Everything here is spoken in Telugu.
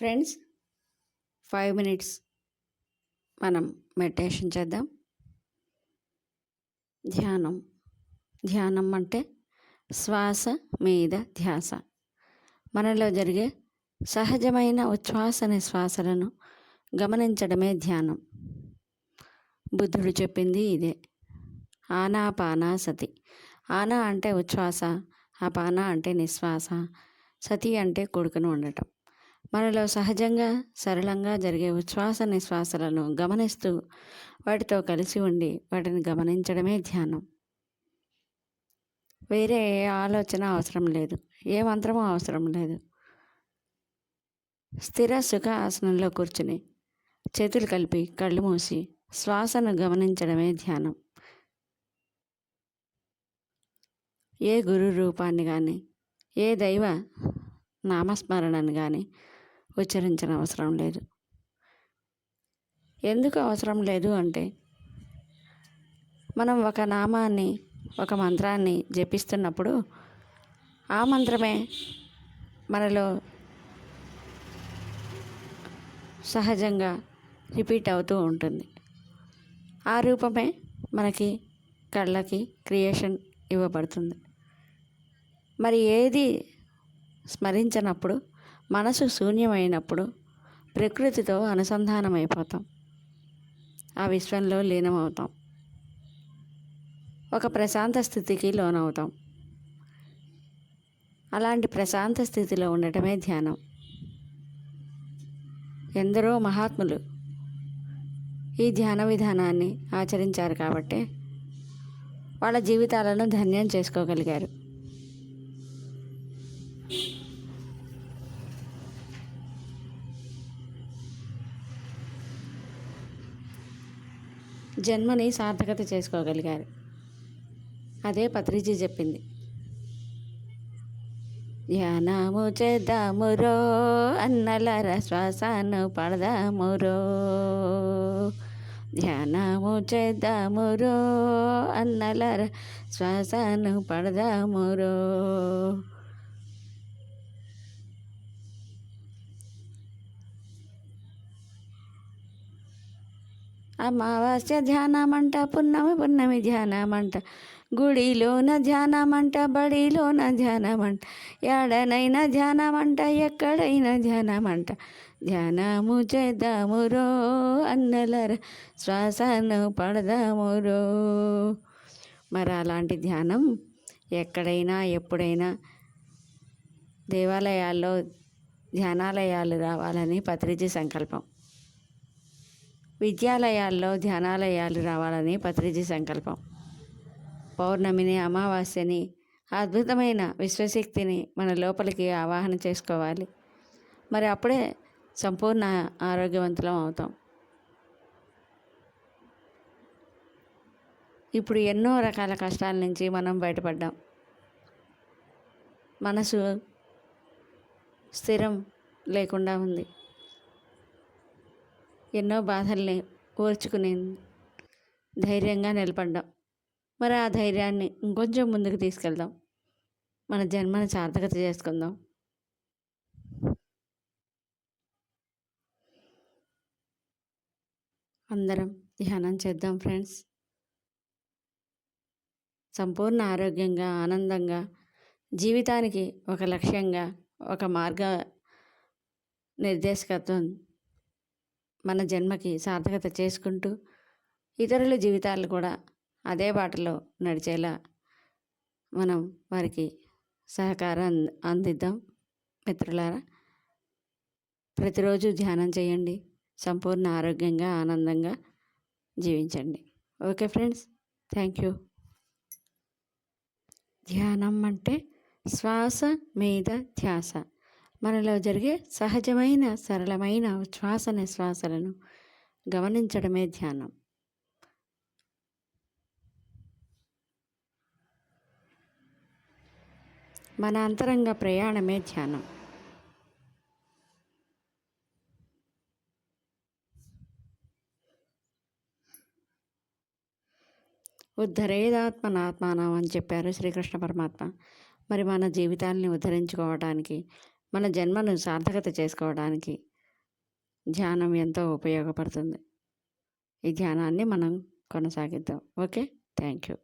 ఫ్రెండ్స్ ఫైవ్ మినిట్స్ మనం మెడిటేషన్ చేద్దాం. ధ్యానం. ధ్యానం అంటే శ్వాస మీద ధ్యాస. మనలో జరిగే సహజమైన ఉచ్ఛ్వాస నిశ్వాసలను గమనించడమే ధ్యానం. బుద్ధుడు చెప్పింది ఇదే. ఆనాపానా సతి. ఆనా అంటే ఉచ్ఛ్వాస అపాన అంటే నిశ్వాస సతి అంటే కొడుకును ఉండటం. మనలో సహజంగా సరళంగా జరిగే ఉచ్ఛ్వాస నిశ్వాసలను గమనిస్తూ వాటితో కలిసి ఉండి వాటిని గమనించడమే ధ్యానం. వేరే ఏ ఆలోచన అవసరం లేదు. ఏ మంత్రము అవసరం లేదు. స్థిర సుఖ ఆసనంలో కూర్చుని చేతులు కలిపి కళ్ళు మూసి శ్వాసను గమనించడమే ధ్యానం. ఏ గురు రూపాన్ని కానీ ఏ దైవ నామస్మరణను కానీ ఉచ్చరించిన అవసరం లేదు. ఎందుకు అవసరం లేదు అంటే మనం ఒక నామాన్ని ఒక మంత్రాన్ని జపిస్తున్నప్పుడు ఆ మంత్రమే మనలో సహజంగా రిపీట్ అవుతూ ఉంటుంది. ఆ రూపమే మనకి కళ్ళకి క్రియేషన్ ఇవ్వబడుతుంది. మరి ఏది స్మరించినప్పుడు మనసు శూన్యమైనప్పుడు ప్రకృతితో అనుసంధానమైపోతాం. ఆ విశ్వంలో లీనమవుతాం. ఒక ప్రశాంత స్థితికి లోనవుతాం. అలాంటి ప్రశాంత స్థితిలో ఉండటమే ధ్యానం. ఎందరో మహాత్ములు ఈ ధ్యాన విధానాన్ని ఆచరించారు కాబట్టి వాళ్ళ జీవితాలను ధన్యం చేసుకోగలిగారు. జన్మని సార్థకత చేసుకోగలిగారు. అదే పత్రిజీ చెప్పింది. ధ్యానము చేద్దామురో అన్నలర శ్వాసను పడదామురో ధ్యానము చేద్దామురో అన్నలర శ్వాసను పడదామురో అమావాస్య ధ్యానమంట పున్నమి పున్నమి ధ్యానమంట గుడిలోన ధ్యానమంట బడిలోన ధ్యానమంట ఎడనైనా ధ్యానమంట ఎక్కడైనా ధ్యానమంట. ధ్యానము చేద్దామురో అన్నలర శ్వాసను పడదామురో మరి అలాంటి ధ్యానం ఎక్కడైనా ఎప్పుడైనా దేవాలయాల్లో ధ్యానాలయాలు రావాలని పత్రిజీ సంకల్పం. విద్యాలయాల్లో ధ్యానాలయాలు రావాలని పత్రిజీ సంకల్పం. పౌర్ణమిని అమావాస్యని అద్భుతమైన విశ్వశక్తిని మన లోపలికి ఆవాహన చేసుకోవాలి. మరి అప్పుడే సంపూర్ణ ఆరోగ్యవంతులం అవుతాం. ఇప్పుడు ఎన్నో రకాల కష్టాల నుంచి మనం బయటపడ్డాం. మనసు స్థిరం లేకుండా ఉంది. ఎన్నో బాధల్ని ఓర్చుకుని ధైర్యంగా నిలబడ్డాం. మరి ఆ ధైర్యాన్ని ఇంకొంచెం ముందుకు తీసుకెళ్దాం. మన జన్మను సార్థకత చేసుకుందాం. అందరం ధ్యానం చేద్దాం ఫ్రెండ్స్. సంపూర్ణ ఆరోగ్యంగా ఆనందంగా జీవితానికి ఒక లక్ష్యంగా ఒక మార్గ నిర్దేశకత్వం మన జన్మకి సార్థకత చేసుకుంటూ ఇతరుల జీవితాలు కూడా అదే బాటలో నడిచేలా మనం వారికి సహకారం అందిద్దాం. మిత్రులారా ప్రతిరోజు ధ్యానం చేయండి. సంపూర్ణ ఆరోగ్యంగా ఆనందంగా జీవించండి. Okay friends thank you. ధ్యానం అంటే శ్వాస మీద ధ్యాస. మనలో జరిగే సహజమైన సరళమైన శ్వాస నిశ్వాసలను గమనించడమే ధ్యానం. మన అంతరంగ ప్రయాణమే ధ్యానం. ఉద్ధరేదాత్మనాత్మానం అని చెప్పారు శ్రీకృష్ణ పరమాత్మ. మరి మన జీవితాలని ఉద్ధరించుకోవడానికి మన జన్మను సార్థకత చేసుకోవడానికి ధ్యానం ఎంతో ఉపయోగపడుతుంది. ఈ ధ్యానాన్ని మనం కొనసాగిద్దాం. ఓకే? Thank you